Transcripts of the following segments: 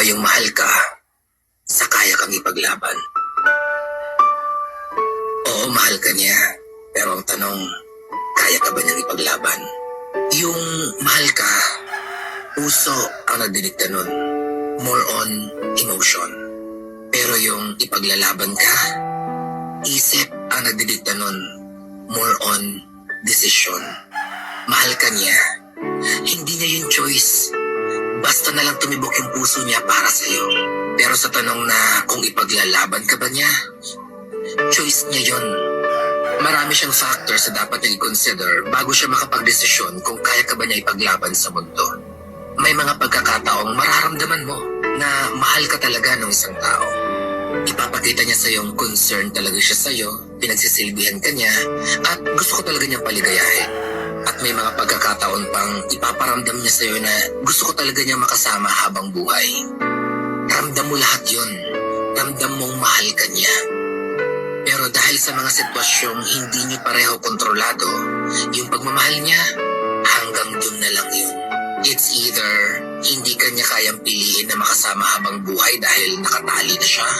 ba yung mahal ka sa kaya kang ipaglaban? Oo, mahal ka niya. Pero ang tanong, kaya ka ba niyang ipaglaban? Yung mahal ka, puso ang nagdidikta nun. More on emotion. Pero yung ipaglalaban ka, isip ang nagdidikta nun. More on decision. Mahal ka niya. Hindi niya yung choice. Basta na lang tumibok yung puso niya para sa'yo. Pero sa tanong na kung ipaglalaban ka ba niya, choice niya yon. Marami siyang factors na dapat nang i-consider bago siya makapagdesisyon kung kaya ka ba niya ipaglaban sa mundo. May mga pagkakataong mararamdaman mo na mahal ka talaga ng isang tao. Ipapakita niya sa yung concern talaga siya sa iyo, pinagsisilbihan ka niya, at gusto ko talaga niyang paligayahin. Pagkakataon pang ipaparamdam niya sa iyo na gusto ko talaga niyang makasama habang buhay. Ramdam mo lahat yun. Ramdam mong mahal ka niya. Pero dahil sa mga sitwasyong hindi niyo pareho kontrolado, yung pagmamahal niya, hanggang dun na lang yun. It's either hindi ka niya kayang piliin na makasama habang buhay dahil nakatali na siya,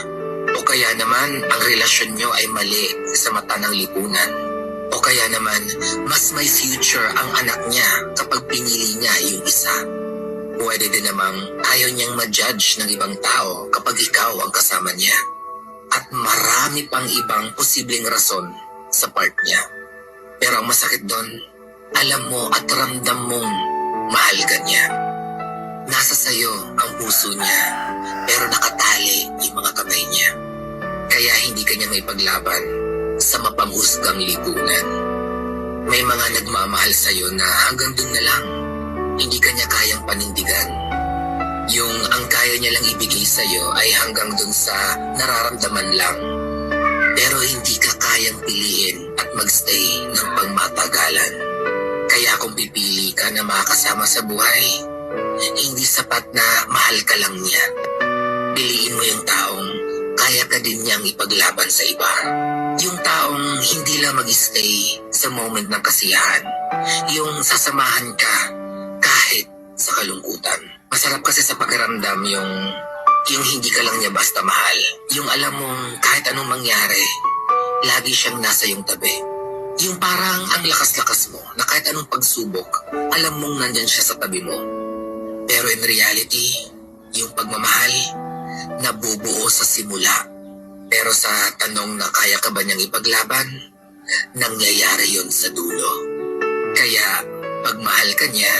o kaya naman ang relasyon niyo ay mali sa mata ng lipunan. O kaya naman, mas may future ang anak niya kapag pinili niya yung isa. Pwede din namang ayaw niyang ma-judge ng ibang tao kapag ikaw ang kasama niya. At marami pang ibang posibleng rason sa part niya. Pero ang masakit doon, alam mo at ramdam mong mahal ka niya. Nasa sayo ang puso niya, pero nakatali yung mga kamay niya. Kaya hindi ka niya may paglaban sa mapanghusgang lipunan. May mga nagmamahal sa'yo na hanggang dun na lang, hindi ka niya kayang panindigan. Yung ang kaya niya lang ibigay sa'yo ay hanggang dun sa nararamdaman lang. Pero hindi ka kayang piliin at magstay ng pangmatagalan. Kaya kung pipili ka na makakasama sa buhay, hindi sapat na mahal ka lang niya. Kaya ka din niyang ipaglaban sa iba. Yung taong hindi lang mag-stay sa moment ng kasiyahan. Yung sasamahan ka kahit sa kalungkutan. Masarap kasi sa pakiramdam yung yung hindi ka lang niya basta mahal. Yung alam mong kahit anong mangyari, lagi siyang nasa yung tabi. Yung parang ang lakas-lakas mo na kahit anong pagsubok, alam mong nandyan siya sa tabi mo. Pero in reality, yung pagmamahal, nabubuo sa simula. Pero sa tanong na kaya ka ba niyang ipaglaban, nangyayari yon sa dulo. Kaya, pagmahal ka niya,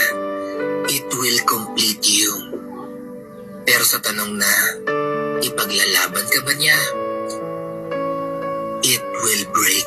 it will complete you. Pero sa tanong na, ipaglalaban ka ba niya, it will break.